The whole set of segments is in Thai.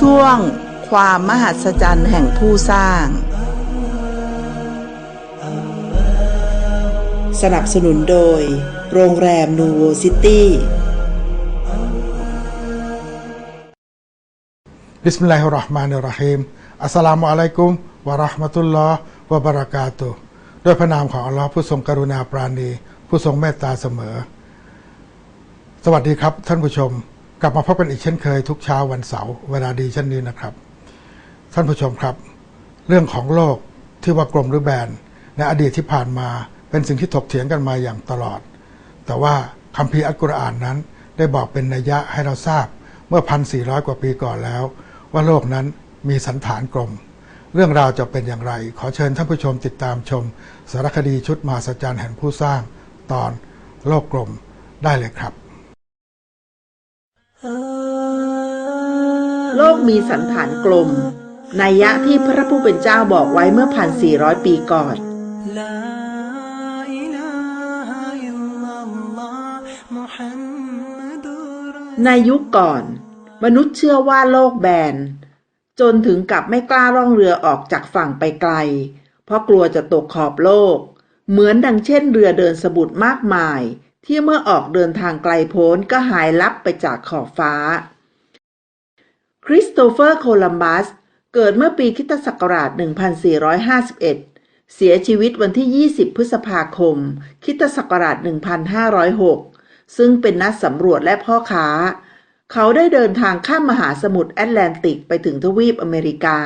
ช่วงความมหัศจรรย์แห่งผู้สร้าง สนับสนุนโดย โรงแรมนูโวซิตี้ บิสมิลลาฮิรราะห์มานิรราะฮีมอัสสลามุอะลัยกุมวะราะห์มะตุลลอฮ์วะบะเราะกาตุฮ์ด้วยพระนามของอัลลอฮ์ผู้ทรงกรุณาปราณี ผู้ทรงเมตตาเสมอ สวัสดีครับท่านผู้ชม กลับมาพบกันอีกเช่นเคยทุกเช้าวันเสาร์เวลาดีเช่นนี้นะครับ ท่านผู้ชมครับ เรื่องของโลกที่ว่ากลมหรือแบนในอดีตที่ผ่านมาเป็นสิ่งที่ถกเถียงกันมาอย่างตลอด แต่ว่าคัมภีร์อัลกุรอานนั้น ได้บอกเป็นนัยยะให้เราทราบเมื่อ 1,400 กว่าปีก่อนแล้ว ว่าโลกนั้นมีสันฐานกลม เรื่องราวจะเป็นอย่างไร ขอเชิญท่านผู้ชมติดตามชม สารคดีชุดมหัศจรรย์แห่งผู้สร้าง ตอนโลกกลมได้เลยครับ โลกมีสันฐานกลม นัยยะที่พระผู้เป็นเจ้าบอกไว้เมื่อพันสี่ปีก่อนในยุคก่อน มนุษย์เชื่อว่าโลกแบน จนถึงกับไม่กล้าล่องเรือออกจากฝั่งไปไกล เพราะกลัวจะตกขอบโลก เหมือนดังเช่นเรือเดินสมุทรมากมาย ที่เมื่อออกเดินทางไกลโพ้นก็หายลับไปจากขอบฟ้า คริสโตเฟอร์โคลัมบัส เกิดเมื่อปีคริสตศักราช 1451 เสียชีวิตวันที่ 20 พฤษภาคมคริสตศักราช 1506 ซึ่งเป็นนักสำรวจและพ่อค้า เขาได้เดินทางข้ามมหาสมุทรแอตแลนติกไปถึงทวีปอเมริกา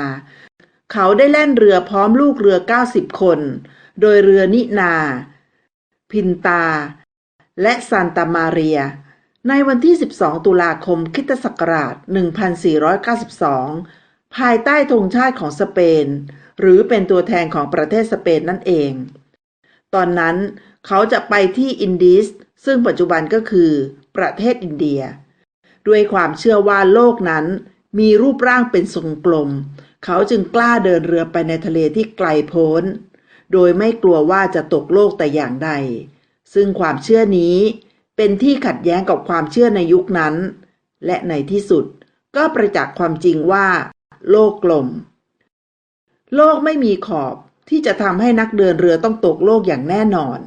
เขาได้แล่นเรือพร้อมลูกเรือ 90 คน โดยเรือนินา พินตา และซานตามาเรีย ในวันที่ 12 ตุลาคมคิตศักราช 1492 ภายใต้ธงชาติของสเปน หรือเป็นตัวแทนของประเทศสเปนนั่นเอง ตอนนั้นเขาจะไปที่อินดีสซึ่งปัจจุบันก็คือ ประเทศอินเดีย ด้วยความเชื่อว่าโลกนั้นมีรูปร่างเป็นทรงกลม เขาจึงกล้าเดินเรือไปในทะเลที่ไกลโพ้น โดยไม่กลัวว่าจะตกโลกแต่อย่างใด ซึ่งความเชื่อนี้ เป็นที่ขัดแย้งกับความเชื่อในยุคนั้น และในที่สุดก็ประจักษ์ความจริงว่า โลกกลม โลกไม่มีขอบที่จะทำให้นักเดินเรือต้องตกโลกอย่างแน่นอน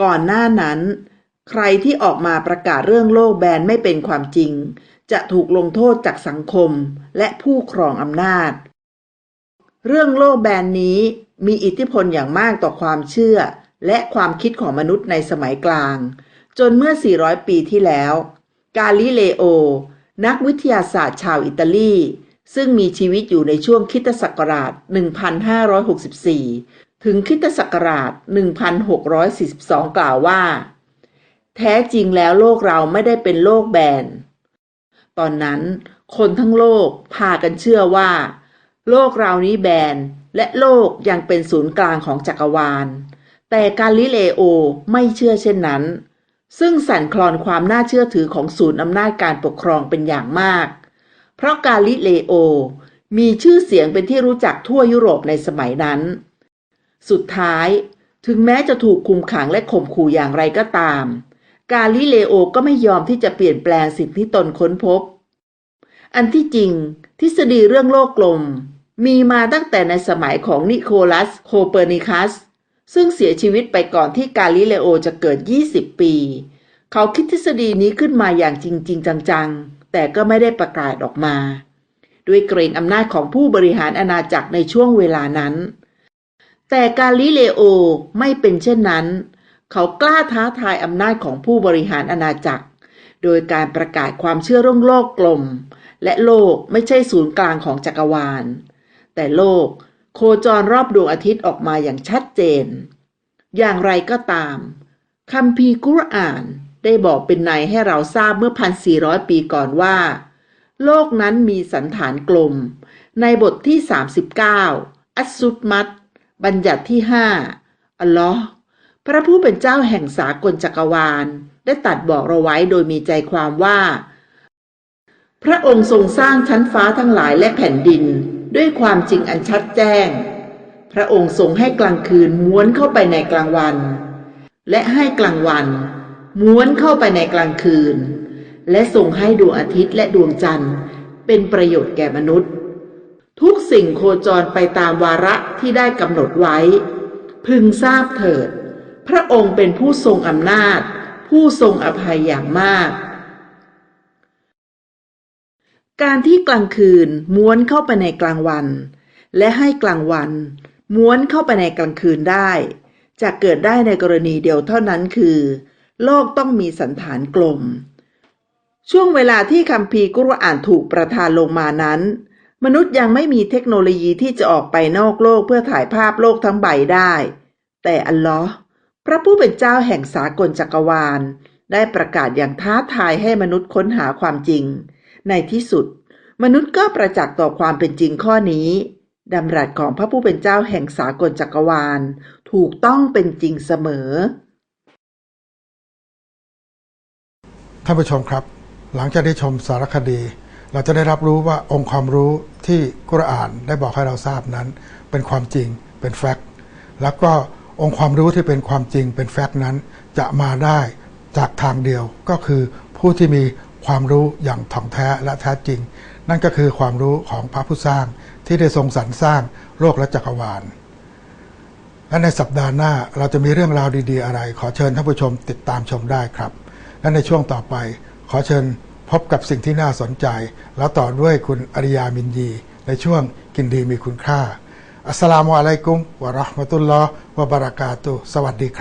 ก่อนหน้านั้น ใครที่ออกมาประกาศเรื่องโลกแบนไม่เป็นความจริง จะถูกลงโทษจากสังคมและผู้ครองอำนาจ เรื่องโลกแบนนี้มีอิทธิพลอย่างมากต่อความเชื่อและความคิดของมนุษย์ในสมัยกลาง จนเมื่อ 400 ปีที่แล้ว กาลิเลโอ นักวิทยาศาสตร์ชาวอิตาลี ซึ่งมีชีวิตอยู่ในช่วงคริสตศักราช 1564 ถึงคริสตศักราช 1642 กล่าวว่า แท้จริงแล้วโลกเราไม่ได้เป็นโลกแบน ตอนนั้น คนทั้งโลกพากันเชื่อว่า โลกเรานี้แบนและโลกยังเป็นศูนย์กลางของจักรวาล แต่กาลิเลโอไม่เชื่อเช่นนั้น ซึ่งสั่นคลอนความน่าเชื่อถือของศูนย์อำนาจการปกครองเป็นอย่างมาก เพราะกาลิเลโอ มีชื่อเสียงเป็นที่รู้จักทั่วยุโรปในสมัยนั้น สุดท้าย ถึงแม้จะถูกคุมขังและข่มขู่อย่างไรก็ตาม กาลิเลโอก็ไม่ยอมที่จะเปลี่ยนแปลงสิ่งที่ตนค้นพบ อันที่จริง ทฤษฎีเรื่องโลกกลม มีมาตั้งแต่ในสมัยของนิโคลัส โคเปอร์นิคัส ซึ่งเสียชีวิตไปก่อนที่กาลิเลโอจะเกิด 20 ปี เขาคิดทฤษฎีนี้ขึ้นมาอย่างจริงๆจังๆ แต่ก็ไม่ได้ประกาศออกมา ด้วยเกรงอำนาจของผู้บริหารอาณาจักรในช่วงเวลานั้น แต่กาลิเลโอไม่เป็นเช่นนั้น เขากล้าท้าทายอำนาจของผู้บริหารอาณาจักร โดยการประกาศความเชื่อเรื่องโลกกลม และโลกไม่ใช่ศูนย์กลางของจักรวาล แต่โลก โคจรรอบดวงอาทิตย์ออกมาอย่างชัดเจน อย่างไรก็ตามคัมภีร์กุรอานได้บอกเป็นในให้เราทราบเมื่อ 1,400 ปีก่อนว่า โลกนั้นมีสันฐานกลม ในบทที่ 39 อัสซุดมัตบัญญัติที่ 5 อัลลอฮ์พระผู้เป็นเจ้าแห่งสากลจักรวาล ได้ตัดบอกเราไว้โดยมีใจความว่า พระองค์ทรงสร้างชั้นฟ้าทั้งหลายและแผ่นดิน ด้วยความจริงอันชัดแจ้ง พระองค์ทรงให้กลางคืนม้วนเข้าไปในกลางวัน และให้กลางวัน ม้วนเข้าไปในกลางคืน และทรงให้ดวงอาทิตย์และดวงจันทร์ เป็นประโยชน์แก่มนุษย์ ทุกสิ่งโคจรไปตามวาระที่ได้กำหนดไว้ พึงทราบเถิด พระองค์เป็นผู้ทรงอำนาจ ผู้ทรงอภัยอย่างมาก การที่กลางคืนม้วนเข้าไปในกลางวัน และให้กลางวัน ม้วนเข้าไปในกลางคืนได้ จะเกิดได้ในกรณีเดียวเท่านั้นคือ โลกต้องมีสันฐานกลม ช่วงเวลาที่คัมภีร์กุรอานถูกประทานลงมานั้น มนุษย์ยังไม่มีเทคโนโลยีที่จะออกไปนอกโลกเพื่อถ่ายภาพโลกทั้งใบได้ แต่อัลลอฮ์พระผู้เป็นเจ้าแห่งสากลจักรวาล ได้ประกาศอย่างท้าทายให้มนุษย์ค้นหาความจริง ในที่สุด มนุษย์ก็ประจักษ์ต่อความเป็นจริงข้อนี้ดำรัสของพระผู้เป็นเจ้าแห่งสากลจักรวาล ถูกต้องเป็นจริงเสมอ ท่านผู้ชมครับ หลังจากได้ชมสารคดี เราจะได้รับรู้ว่าองค์ความรู้ที่กุรอานได้บอกให้เราทราบนั้น เป็นความจริงเป็นแฟกต์แล้วก็องค์ความรู้ที่เป็นความจริงเป็นแฟกต์นั้น จะมาได้จากทางเดียวก็คือผู้ที่มี ความรู้อย่างถ่องแท้และแท้จริง นั่นก็คือความรู้ของพระผู้สร้างที่ได้ทรงสรรสร้างโลกและจักรวาล และในสัปดาห์หน้าเราจะมีเรื่องราวดีๆอะไร ขอเชิญท่านผู้ชมติดตามชมได้ครับ และในช่วงต่อไป ขอเชิญพบกับสิ่งที่น่าสนใจ แล้วต่อด้วยคุณอริยามินยี ในช่วงกินดีมีคุณค่าอัสสลามุอะลัยกุมวะราะห์มะตุลลอฮ์วะบะเราะกาตุสวัสดีครับ